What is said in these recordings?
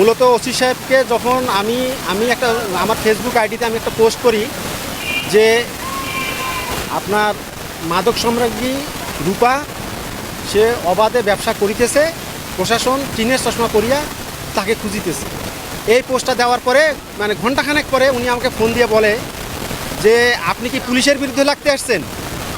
মূলত ওসি সাহেবকে যখন আমি আমি একটা, আমার ফেসবুক আইডিতে আমি একটা পোস্ট করি যে আপনার মাদক সম্রাজ্ঞী রূপা, সে অবাধে ব্যবসা করিতেছে, প্রশাসন টিনের চশমা করিয়া তাকে খুঁজিতেছে। এই পোস্টটা দেওয়ার পরে মানে ঘন্টাখানেক পরে উনি আমাকে ফোন দিয়ে বলে যে, আপনি কি পুলিশের বিরুদ্ধে লাগতে আসছেন?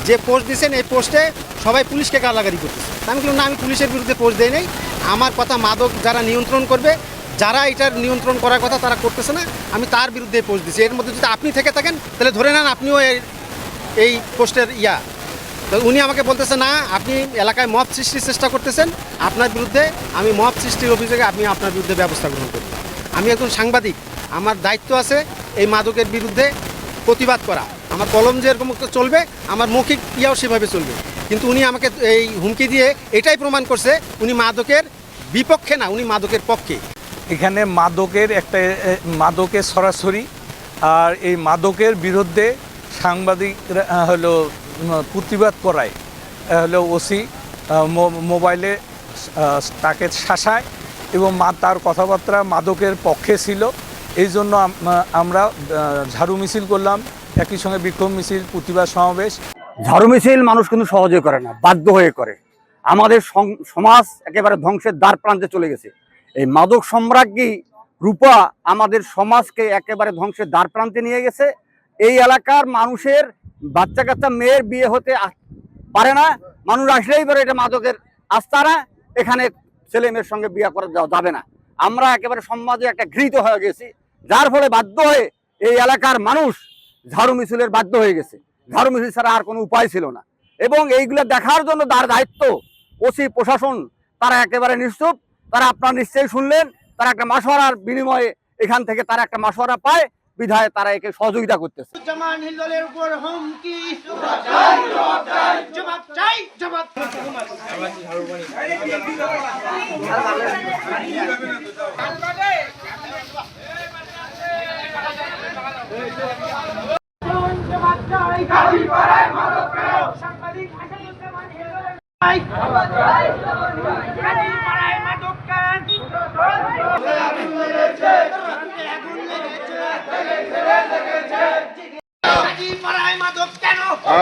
যে পোস্ট দিয়েছেন এই পোস্টে সবাই পুলিশকে গালাগালি করতেছে। আমি বললাম, না, আমি পুলিশের বিরুদ্ধে পোস্ট দেই নাই। আমার কথা মাদক যারা নিয়ন্ত্রণ করবে যারা এটার নিয়ন্ত্রণ করার কথা তারা করতেছে না, আমি তার বিরুদ্ধে পোস্ট দিচ্ছি এর মধ্যে যদি আপনি থেকে থাকেন, তাহলে ধরে নেন আপনিও এই- পোস্টের ইয়া। তো উনি আমাকে বলতেছে, না, আপনি এলাকায় মব সৃষ্টির চেষ্টা করতেছেন। আপনার বিরুদ্ধে আমি মব সৃষ্টির অভিযোগে আমি আপনার বিরুদ্ধে ব্যবস্থা গ্রহণ করব। আমি একজন সাংবাদিক। আমার দায়িত্ব আছে এই মাদকের বিরুদ্ধে প্রতিবাদ করা। আমার কলম যে যেরকম চলবে, আমার মৌখিক ইয়াও সেভাবে চলবে। কিন্তু উনি আমাকে এই হুমকি দিয়ে এটাই প্রমাণ করছে, উনি মাদকের বিপক্ষে না, উনি মাদকের পক্ষে। এখানে মাদকের একটা মাদকের সরাসরি, আর এই মাদকের বিরুদ্ধে সাংবাদিকরা হলো প্রতিবাদ করায়। হলো, ওসি মোবাইলে তাকে শাসায় এবং মা, তার কথাবার্তা মাদকের পক্ষে ছিল। এই জন্য আমরা ঝাড়ু মিছিল করলাম, একই সঙ্গে বিক্ষোভ মিছিল, প্রতিবাদ সমাবেশ। ঝাড়ু মিছিল মানুষ কিন্তু সহজে করে না, বাধ্য হয়ে করে। আমাদের সমাজ একেবারে ধ্বংসের দ্বার প্রান্তে চলে গেছে। এই মাদক সম্রাজ্ঞী রূপা আমাদের সমাজকে একেবারে ধ্বংসের দ্বার প্রান্তে নিয়ে গেছে। এই এলাকার মানুষের বাচ্চা কাচ্চা মেয়ের বিয়ে হতে পারে না। মানুষ আসলেই পারে এটা মাদকের আস্তানা এখানে ছেলে মেয়ের সঙ্গে বিয়ে করা যাবে না। আমরা একেবারে সমাজে একটা ঘৃত হয়ে গেছি। যার ফলে বাধ্য হয়ে এই এলাকার মানুষ ঝাড়ু মিছিলের বাধ্য হয়ে গেছে। ঝাড়ু মিছিল ছাড়া আর কোনো উপায় ছিল না। এবং এইগুলো দেখার জন্য তার দায়িত্ব ওসি, প্রশাসন, তারা একেবারে নিশ্চুপ। তারা আপনার নিশ্চয়ই শুনলেন তারা একটা মাসোয়ারার বিনিময়ে এখান থেকে তারা একটা মাসোয়ারা পায় বিধায় তারা একে সহযোগিতা করতেছে। জামান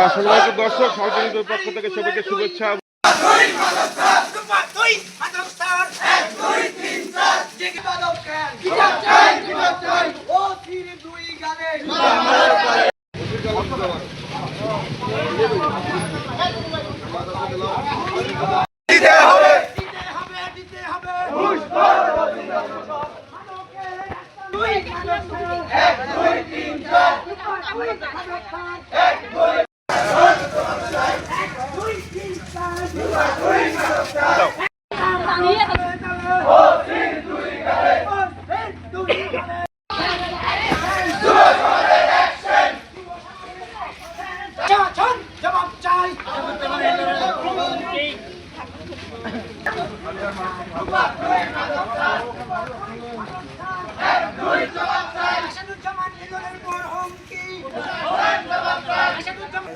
সম্মানিত দর্শক সরকারের পক্ষ থেকে সবাইকে শুভেচ্ছা। দুই এক দুই তিন চার জেগে মাদক কেন কিতাব চাই কিতাব চাই ও তিন দুই গানে দিতে হবে দিতে হবে মাদকের একটা দুই মাদক স্যার এক দুই তিন চার এক দুই দুই তিন চার জবাব চাই আসাদুজ্জামান হিন্দুলের উপর হুমকি আসাদুজ্জামান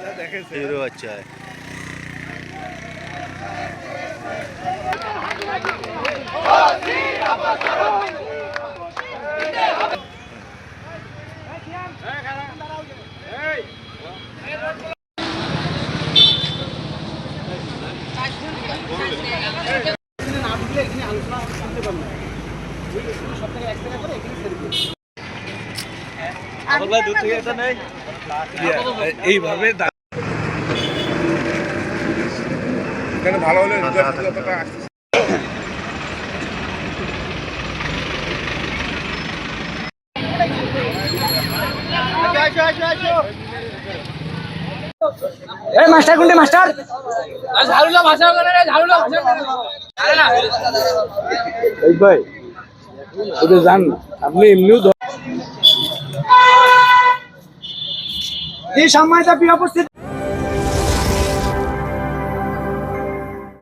এইভাবে এখানে ভালো হলে এই মাস্টার কোনটি মাস্টার? এই ভাই ওদের যান আপনি এমনিও এই সম্মানিত প্রিয় উপস্থিত